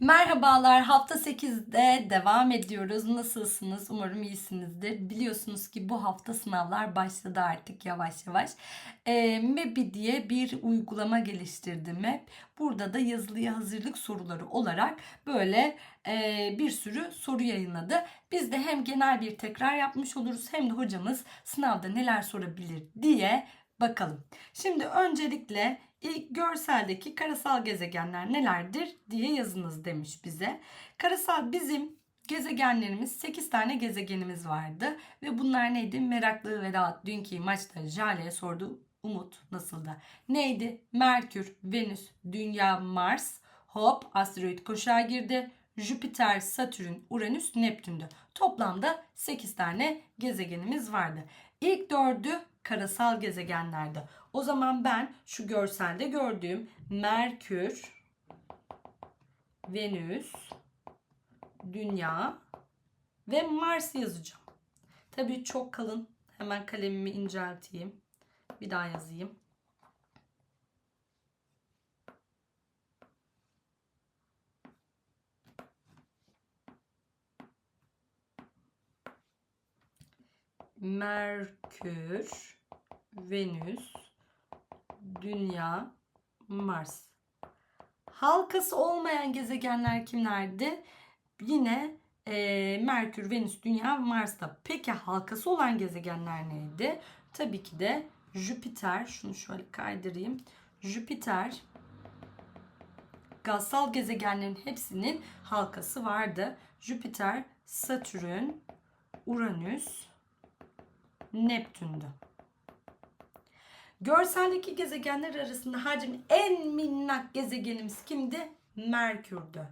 Merhabalar, hafta 8'de devam ediyoruz. Nasılsınız? Umarım iyisinizdir. Biliyorsunuz ki bu hafta sınavlar başladı artık yavaş yavaş. E, MEBI diye bir uygulama geliştirdim hep. Burada da yazılıya hazırlık soruları olarak böyle e, bir sürü soru yayınladı. Biz de hem genel bir tekrar yapmış oluruz hem de hocamız sınavda neler sorabilir diye bakalım. Şimdi öncelikle İlk görseldeki karasal gezegenler nelerdir diye yazınız demiş bize. Karasal bizim gezegenlerimiz 8 tane gezegenimiz vardı ve bunlar neydi? Meraklı ve rahat dünkü maçta Jale'ye sordu. Umut nasıl da? Neydi? Merkür, Venüs, Dünya, Mars. Hop asteroid koşağa girdi. Jüpiter, Satürn, Uranüs, Neptün'dü. Toplamda 8 tane gezegenimiz vardı. İlk dördü karasal gezegenlerde. O zaman ben şu görselde gördüğüm Merkür, Venüs, Dünya ve Mars yazacağım. Tabii çok kalın. Hemen kalemimi incelteyim. Bir daha yazayım. Merkür, Venüs, Dünya, Mars. Halkası olmayan gezegenler kimlerdi? Yine e, Merkür, Venüs, Dünya, Mars'ta. Peki halkası olan gezegenler neydi? Tabii ki de Jüpiter. Şunu şöyle kaydırayım. Jüpiter gazsal gezegenlerin hepsinin halkası vardı. Jüpiter, Satürn, Uranüs, Neptün'dü. Görseldeki gezegenler arasında hacim en minnak gezegenimiz kimdi? Merkür'dü.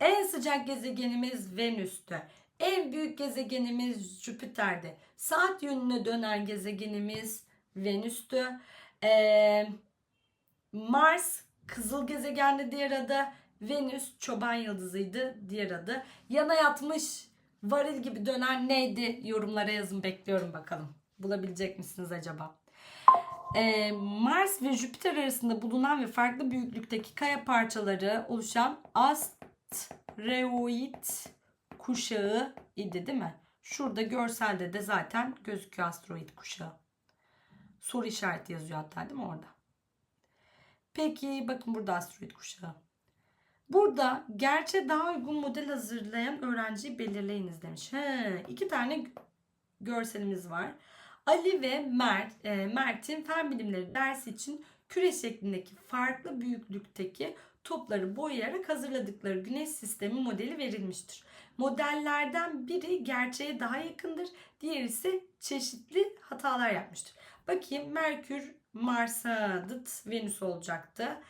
En sıcak gezegenimiz Venüs'tü. En büyük gezegenimiz Jüpiter'di. Saat yönüne dönen gezegenimiz Venüs'tü. Ee, Mars kızıl gezegende diğer adı. Venüs çoban yıldızıydı diğer adı. Yana yatmış varil gibi dönen neydi? Yorumlara yazın bekliyorum bakalım. Bulabilecek misiniz acaba? Ee, Mars ve Jüpiter arasında bulunan ve farklı büyüklükteki kaya parçaları oluşan asteroid kuşağı idi değil mi? Şurada görselde de zaten gözüküyor asteroid kuşağı. Soru işareti yazıyor hatta değil mi orada? Peki bakın burada asteroid kuşağı. Burada gerçe daha uygun model hazırlayan öğrenciyi belirleyiniz demiş. He, iki tane görselimiz var. Ali ve Mert, e, Mert'in fen bilimleri dersi için küre şeklindeki farklı büyüklükteki topları boyayarak hazırladıkları güneş sistemi modeli verilmiştir. Modellerden biri gerçeğe daha yakındır, diğeri ise çeşitli hatalar yapmıştır. Bakayım Merkür Mars'a dıt Venüs olacaktı.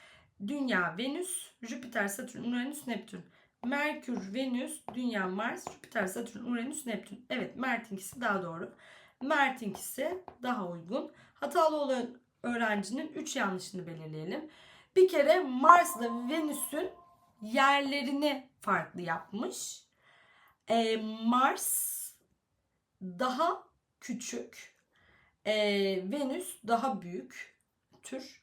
Dünya, Venüs, Jüpiter, Satürn, Uranüs, Neptün. Merkür, Venüs, Dünya, Mars, Jüpiter, Satürn, Uranüs, Neptün. Evet Mert'inkisi daha doğru. Mert'inkisi daha uygun. Hatalı olan öğrencinin 3 yanlışını belirleyelim. Bir kere Mars'la Venüs'ün yerlerini farklı yapmış. Ee, Mars daha küçük. Ee, Venüs daha büyük tür.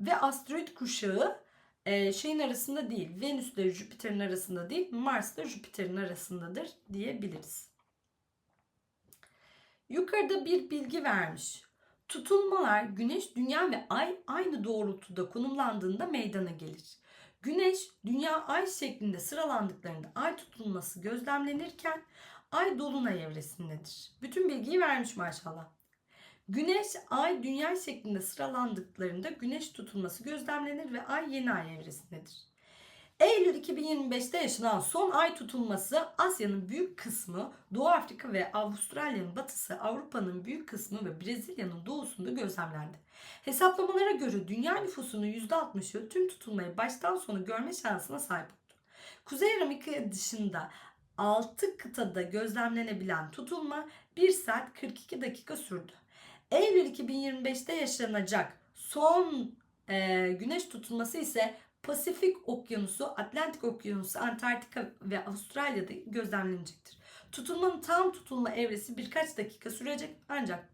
Ve asteroid kuşağı e, şeyin arasında değil. Venüs ile Jüpiter'in arasında değil. Mars ile Jüpiter'in arasındadır diyebiliriz. Yukarıda bir bilgi vermiş. Tutulmalar Güneş, Dünya ve Ay aynı doğrultuda konumlandığında meydana gelir. Güneş, Dünya, Ay şeklinde sıralandıklarında Ay tutulması gözlemlenirken Ay dolunay evresindedir. Bütün bilgiyi vermiş maşallah. Güneş, Ay, Dünya şeklinde sıralandıklarında Güneş tutulması gözlemlenir ve Ay yeni Ay evresindedir. Eylül 2025'te yaşanan son ay tutulması Asya'nın büyük kısmı, Doğu Afrika ve Avustralya'nın batısı, Avrupa'nın büyük kısmı ve Brezilya'nın doğusunda gözlemlendi. Hesaplamalara göre dünya nüfusunun %60'ı tüm tutulmayı baştan sona görme şansına sahip oldu. Kuzey Amerika dışında 6 kıtada gözlemlenebilen tutulma 1 saat 42 dakika sürdü. Eylül 2025'te yaşanacak son e, güneş tutulması ise Pasifik Okyanusu, Atlantik Okyanusu, Antarktika ve Avustralya'da gözlemlenecektir. Tutulmanın tam tutulma evresi birkaç dakika sürecek ancak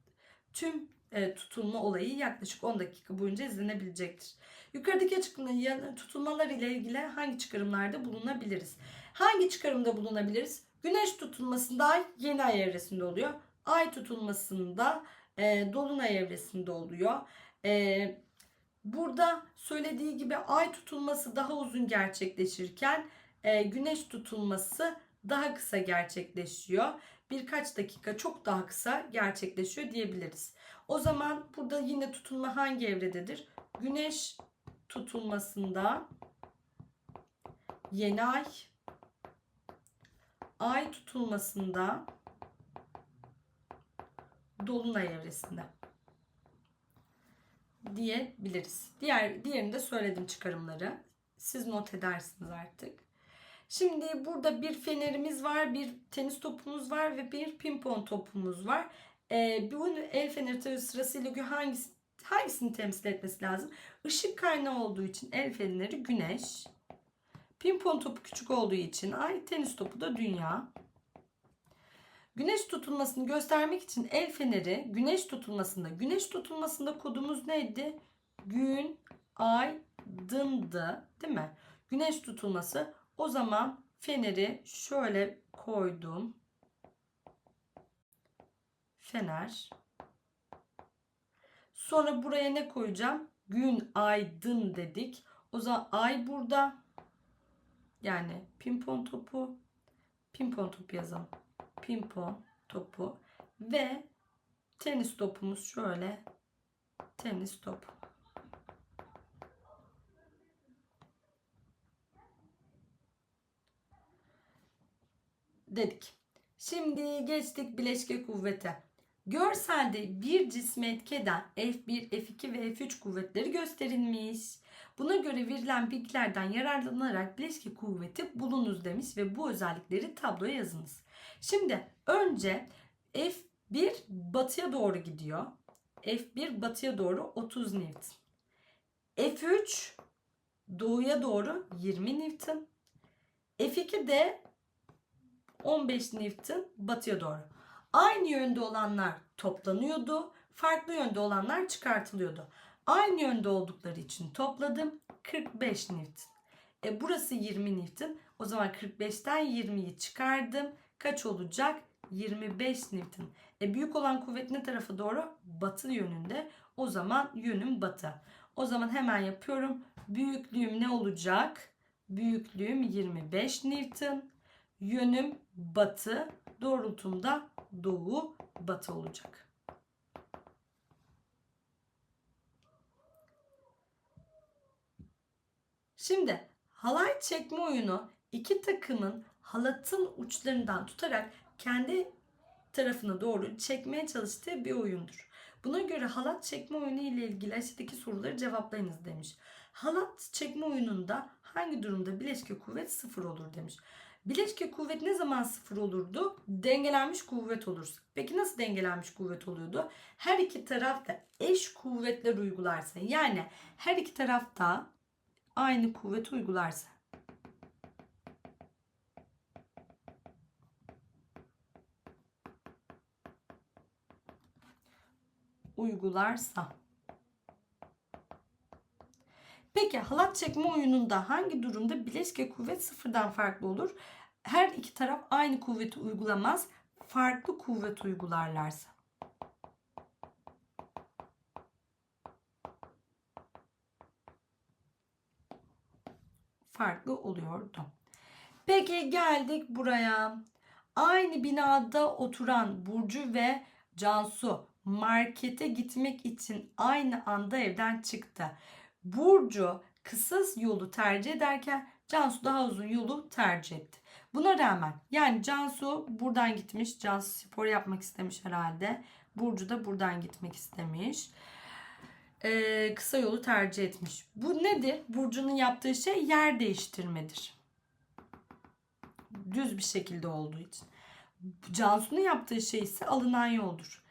tüm e, tutulma olayı yaklaşık 10 dakika boyunca izlenebilecektir. Yukarıdaki açıklamaların tutulmalar ile ilgili hangi çıkarımlarda bulunabiliriz? Hangi çıkarımda bulunabiliriz? Güneş tutulmasında yeni ay evresinde oluyor. Ay tutulmasında e, dolunay evresinde oluyor. E, burada söylediği gibi ay tutulması daha uzun gerçekleşirken e, güneş tutulması daha kısa gerçekleşiyor. Birkaç dakika çok daha kısa gerçekleşiyor diyebiliriz. O zaman burada yine tutulma hangi evrededir? Güneş tutulmasında yeni ay, ay tutulmasında dolunay evresinde diyebiliriz. Diğer diğerini de söyledim çıkarımları. Siz not edersiniz artık. Şimdi burada bir fenerimiz var, bir tenis topumuz var ve bir pimpon topumuz var. Ee, bu el feneri tabii sırasıyla hangisi, hangisini temsil etmesi lazım? Işık kaynağı olduğu için el feneri güneş. Pimpon topu küçük olduğu için ay, tenis topu da dünya. Güneş tutulmasını göstermek için el feneri güneş tutulmasında. Güneş tutulmasında kodumuz neydi? Gün, ay, dındı değil mi? Güneş tutulması o zaman feneri şöyle koydum. Fener. Sonra buraya ne koyacağım? Gün aydın dedik. O zaman ay burada. Yani pimpon topu. Pimpon topu yazalım. Pimpon topu. Ve tenis topumuz şöyle. Tenis topu. dedik. Şimdi geçtik bileşke kuvvete. Görselde bir cisme etkeden F1, F2 ve F3 kuvvetleri gösterilmiş. Buna göre verilen bilgilerden yararlanarak bileşke kuvveti bulunuz demiş ve bu özellikleri tabloya yazınız. Şimdi önce F1 batıya doğru gidiyor. F1 batıya doğru 30 Newton. F3 doğuya doğru 20 Newton. F2 de 15 Newton batıya doğru. Aynı yönde olanlar toplanıyordu. Farklı yönde olanlar çıkartılıyordu. Aynı yönde oldukları için topladım. 45 Newton. E burası 20 Newton. O zaman 45'ten 20'yi çıkardım. Kaç olacak? 25 Newton. E büyük olan kuvvet ne tarafa doğru? Batı yönünde. O zaman yönüm batı. O zaman hemen yapıyorum. Büyüklüğüm ne olacak? Büyüklüğüm 25 Newton. Yönüm batı, doğrultumda doğu batı olacak. Şimdi halay çekme oyunu iki takımın halatın uçlarından tutarak kendi tarafına doğru çekmeye çalıştığı bir oyundur. Buna göre halat çekme oyunu ile ilgili aşağıdaki soruları cevaplayınız demiş. Halat çekme oyununda hangi durumda bileşke kuvvet sıfır olur demiş. Bileşke kuvvet ne zaman sıfır olurdu? Dengelenmiş kuvvet olursa. Peki nasıl dengelenmiş kuvvet oluyordu? Her iki tarafta eş kuvvetler uygularsa yani her iki tarafta aynı kuvvet uygularsa. Uygularsa. Peki halat çekme oyununda hangi durumda bileşke kuvvet sıfırdan farklı olur? Her iki taraf aynı kuvveti uygulamaz. Farklı kuvvet uygularlarsa. Farklı oluyordu. Peki geldik buraya. Aynı binada oturan Burcu ve Cansu markete gitmek için aynı anda evden çıktı. Burcu kısa yolu tercih ederken Cansu daha uzun yolu tercih etti. Buna rağmen yani Cansu buradan gitmiş. Cansu spor yapmak istemiş herhalde. Burcu da buradan gitmek istemiş. Ee, kısa yolu tercih etmiş. Bu nedir? Burcu'nun yaptığı şey yer değiştirmedir. Düz bir şekilde olduğu için. Cansu'nun yaptığı şey ise alınan yoldur.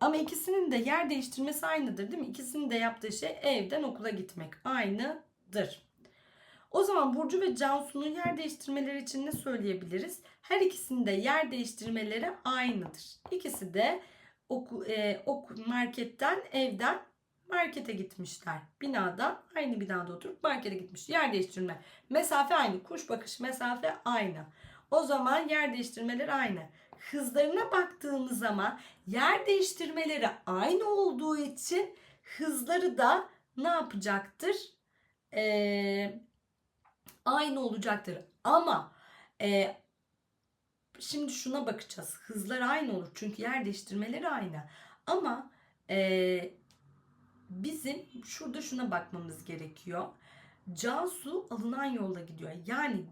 Ama ikisinin de yer değiştirmesi aynıdır değil mi? İkisinin de yaptığı şey evden okula gitmek. Aynıdır. O zaman Burcu ve Cansu'nun yer değiştirmeleri için ne söyleyebiliriz? Her ikisinin de yer değiştirmeleri aynıdır. İkisi de oku, e, oku, marketten evden markete gitmişler. Binada aynı binada oturup markete gitmiş. Yer değiştirme. Mesafe aynı. Kuş bakış mesafe aynı. O zaman yer değiştirmeleri aynı. Hızlarına baktığımız zaman yer değiştirmeleri aynı olduğu için hızları da ne yapacaktır? Ee, aynı olacaktır. Ama e, şimdi şuna bakacağız. Hızlar aynı olur. Çünkü yer değiştirmeleri aynı. Ama e, bizim şurada şuna bakmamız gerekiyor. Cansu alınan yolda gidiyor. Yani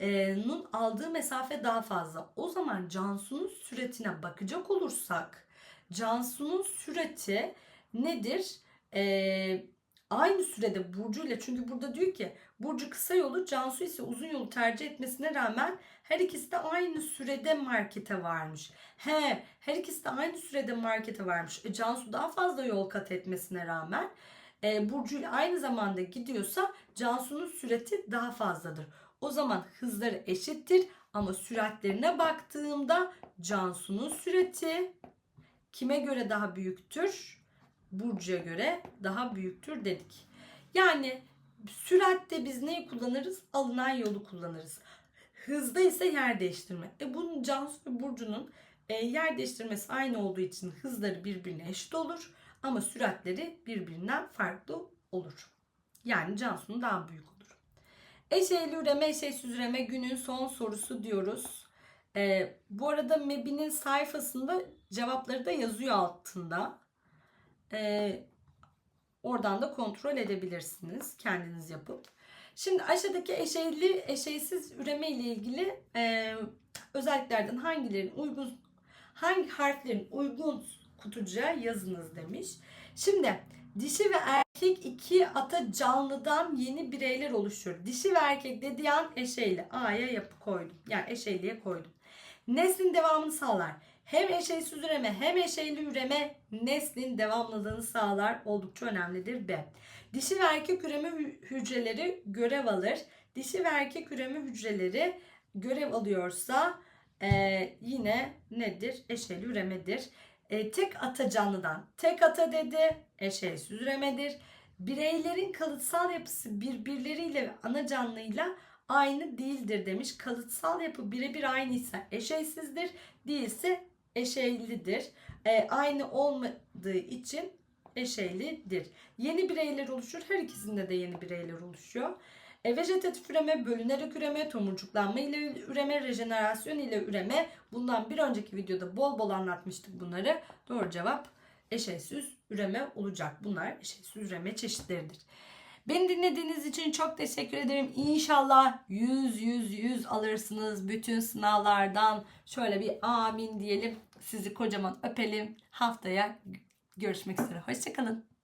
Cansu'nun aldığı mesafe daha fazla. O zaman Cansu'nun süretine bakacak olursak Cansu'nun süreti nedir? Ee, aynı sürede Burcu ile çünkü burada diyor ki Burcu kısa yolu Cansu ise uzun yolu tercih etmesine rağmen her ikisi de aynı sürede markete varmış. He, her ikisi de aynı sürede markete varmış. E, Cansu daha fazla yol kat etmesine rağmen e, Burcu ile aynı zamanda gidiyorsa Cansu'nun süreti daha fazladır. O zaman hızları eşittir ama süratlerine baktığımda Cansu'nun süreti kime göre daha büyüktür? Burcu'ya göre daha büyüktür dedik. Yani süratte biz neyi kullanırız? Alınan yolu kullanırız. Hızda ise yer değiştirme. E bunun Cansu ve Burcu'nun e, yer değiştirmesi aynı olduğu için hızları birbirine eşit olur. Ama süratleri birbirinden farklı olur. Yani Cansu'nun daha büyük. Eşeğli üreme, eşeğsiz üreme günün son sorusu diyoruz. E, bu arada MEB'nin sayfasında cevapları da yazıyor altında. E, oradan da kontrol edebilirsiniz kendiniz yapıp. Şimdi aşağıdaki eşeğli, eşeğsiz üreme ile ilgili e, özelliklerden hangilerin uygun, hangi harflerin uygun kutucuğa yazınız demiş. Şimdi dişi ve erkek iki ata canlıdan yeni bireyler oluşur. Dişi ve erkek dediği an eşeğli. A'ya yapı koydum. Yani eşeğliye koydum. Neslin devamını sağlar. Hem eşeğsiz üreme hem eşeğli üreme neslin devamlılığını sağlar. Oldukça önemlidir B. Dişi ve erkek üreme hücreleri görev alır. Dişi ve erkek üreme hücreleri görev alıyorsa e, yine nedir? Eşeğli üremedir. E, tek ata canlıdan tek ata dedi. Eşeğsiz üremedir. Bireylerin kalıtsal yapısı birbirleriyle ana canlıyla aynı değildir demiş. Kalıtsal yapı birebir aynıysa eşeğsizdir. Değilse eşeğlidir. E, aynı olmadığı için eşeğlidir. Yeni bireyler oluşur. Her ikisinde de yeni bireyler oluşuyor. E, vejetatif üreme, bölünerek üreme, tomurcuklanma ile üreme, rejenerasyon ile üreme. Bundan bir önceki videoda bol bol anlatmıştık bunları. Doğru cevap eşeğsiz üreme olacak. Bunlar eşeğsiz üreme çeşitleridir. Beni dinlediğiniz için çok teşekkür ederim. İnşallah 100 100 100 alırsınız bütün sınavlardan. Şöyle bir amin diyelim. Sizi kocaman öpelim. Haftaya görüşmek üzere. Hoşçakalın.